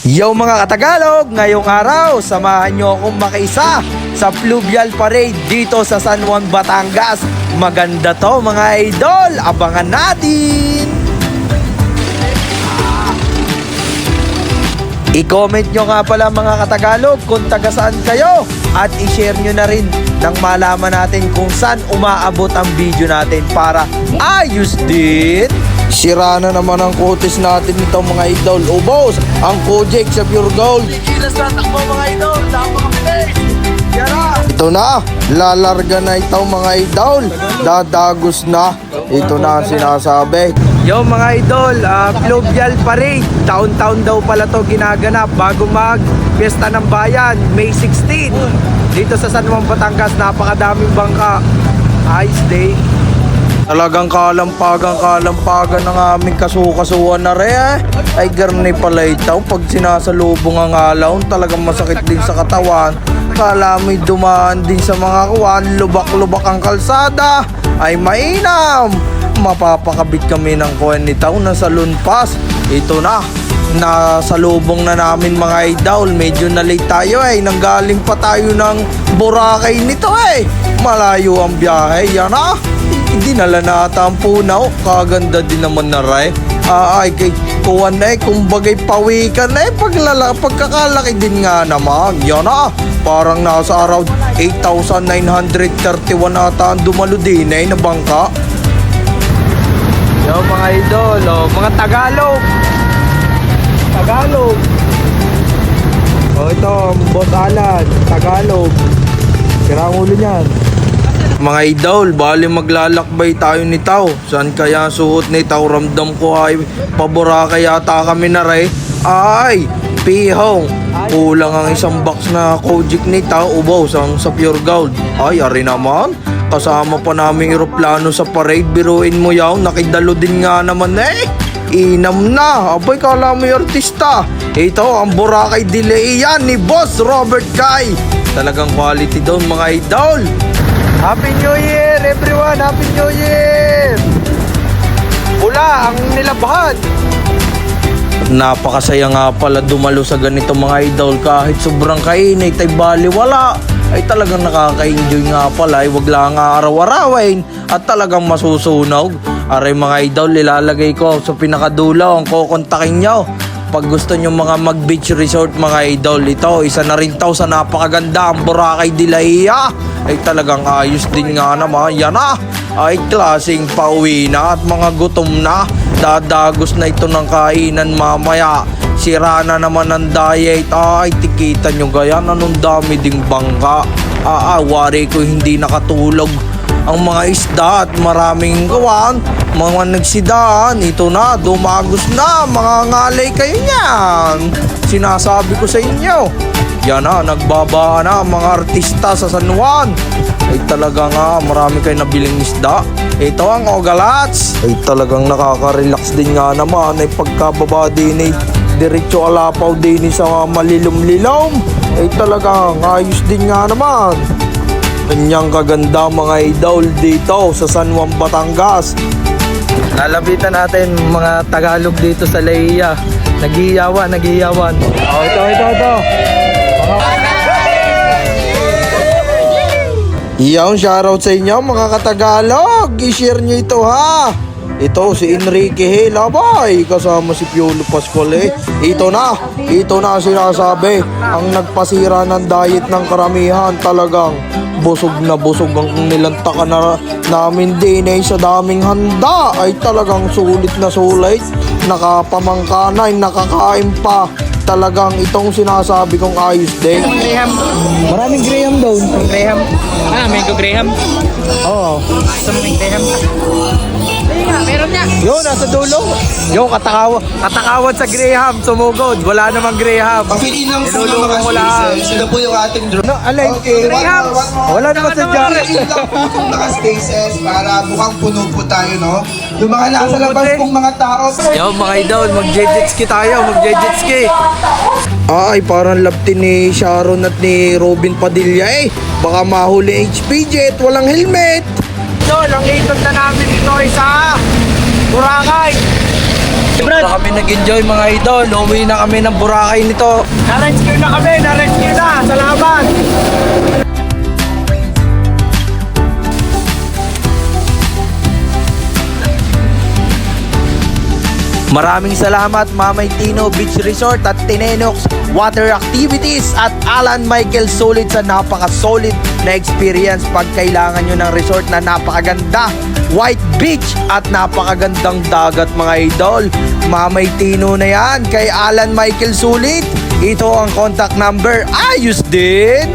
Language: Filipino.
Yo mga katagalog, ngayong araw, samahan nyo akong makiisa sa Fluvial Parade dito sa San Juan, Batangas. Maganda to mga idol, abangan natin! I-comment nyo nga pala mga katagalog kung taga saan kayo at i-share nyo na rin nang malaman natin kung saan umaabot ang video natin para ayos din. Sira na naman ang kutis natin nito mga idol. Ubos ang Kojek sa Pure Gold. Kikilas na takbo mga idol. Napakabilis. Ito na. Lalarga na ito mga idol. Dadagos na. Ito na ang sinasabi. Yo mga idol, uh, Fluvial Parade. Taon-taon daw pala to ginaganap bago mag Fiesta ng Bayan, May 16. Dito sa San Juan, Batangas, napakadaming bangka. Ice day. Talagang kalampagang kalampagan ng aming kasukasuan na re eh. Ay garni pala ito. Pag sinasalubong ang alaw, talagang masakit din sa katawan. Kala mo'y dumaan din sa mga kuwan, lubak-lubak ang kalsada. Ay mainam! Mapapakabit kami ng kuwan nito na sa Lunpas. Ito na, nasa lubong na namin mga idol. Medyo na late tayo eh. Nanggaling pa tayo ng Boracay nito eh. Malayo ang biyahe. Yan ah. Dinala na ata ang punaw. Kaganda din naman na ray. Ah, ay, kay kuwan na eh. Kumbagay pawikan na eh. Paglala, pagkakalaki din nga naman. Yan ah. Parang nasa around 8,931 ata ang dumalo din eh na bangka. Yo mga idol, oh, mga Tagalog. Tagalog. Oh, ito, Boss Alan, Tagalog. Sira ang ulo niyan. Mga idol, bali maglalakbay tayo ni Tao. Saan kaya suot ni Tao? Ramdam ko ay pabora kaya yata kami na rin. Ay, pihong. Kulang ang isang box na Kojic ni Tao. Ubaw, sang sa Pure Gold. Ay, ari naman. Kasama pa namin eroplano sa parade. Biruin mo yaw, nakidalo din nga naman eh. Inam na. Abay, kala mo yung artista. Ito, ang Boracay delay yan ni Boss Robert Kai. Talagang quality doon mga idol. Happy New Year everyone! Happy New Year! Pula ang nilabhan. Napakasaya nga pala dumalo sa ganito mga idol kahit sobrang kainit ay baliwala ay talagang nakaka-enjoy nga pala ay wag lang araw-arawin at talagang masusunog. Aray mga idol, ilalagay ko sa pinakadulo ang kukontakin nyo. Pag gusto nyo mga mag-beach resort mga idol, ito isa na rin to sa napakaganda ang Boracay de la Ia. Ay talagang ayos din nga naman. Yan na, ay klaseng pauwi na at mga gutom na. Dadagos na ito ng kainan mamaya. Sira na naman ang diet. Ay, tikita nyo gayan. Anong dami ding bangka. Ah, ko hindi nakatulog ang mga isda at maraming gawan, mga nagsidaan, ito na, dumagos na, mga ngalay kayo niyan. Sinasabi ko sa inyo, yan na, nagbaba na mga artista sa San Juan. Ay talaga nga, marami kayo nabiling isda. Ito ang Ogalats. Ay talagang nakaka-relax din nga naman ay pagkababa din eh. Diretso alapaw din sa malilom-lilom. Ay talagang ayos din nga naman. Kanyang kaganda mga idol dito sa San Juan, Batangas. Lalapitan natin mga Tagalog dito sa Laiya. Nagiyawan, nagiyawan. Oh, ito, ito, ito. Iyaw, shoutout sa inyo mga katagalog. I-share nyo ito ha. Ito si Enrique Hilabay kasama si Piolo Pascual eh. Ito na, ito na sinasabi. Ang nagpasira ng diet ng karamihan talagang busog na busog ang nilantaka na namin din eh sa daming handa ay talagang sulit na sulit. Nakapamangka na, ay nakakain pa. Talagang itong sinasabi kong ayos din. Graham. Maraming Graham doon. Graham. Ah, mango Graham. Oo. Gusto mo ng Graham? Meron niya. Yo, nasa dulo. Yo, katakawa, katakawat sa Graham, sumugod. Wala namang Graham. Pili lang po ng Nilulungan mga mo lang. spaces. Sila po yung ating drone. No, alay, Okay, one Graham. more, one more. Wala naman sa dyan. Pili lang po itong mga spaces para mukhang puno po tayo, no? Yung mga nasa labas pong mga tao. Yo, mga idol, mag-jet ski tayo, mag-jet ski. Ay, parang lapti ni Sharon at ni Robin Padilla eh. Baka mahuli HPJ at walang helmet. So, lang itong na namin ito ay sa Boracay. Sobra kami nag-enjoy mga idol. Umuwi na kami ng Boracay nito. Na-rescue na kami, na-rescue na. Salamat. Maraming salamat Mamay Tino Beach Resort at Tinenox Water Activities at Alan Michael Solid sa napaka-solid na experience pag kailangan nyo ng resort na napakaganda, white beach at napakagandang dagat mga idol. Mamay Tino na yan kay Alan Michael Solid. Ito ang contact number. Ayos din!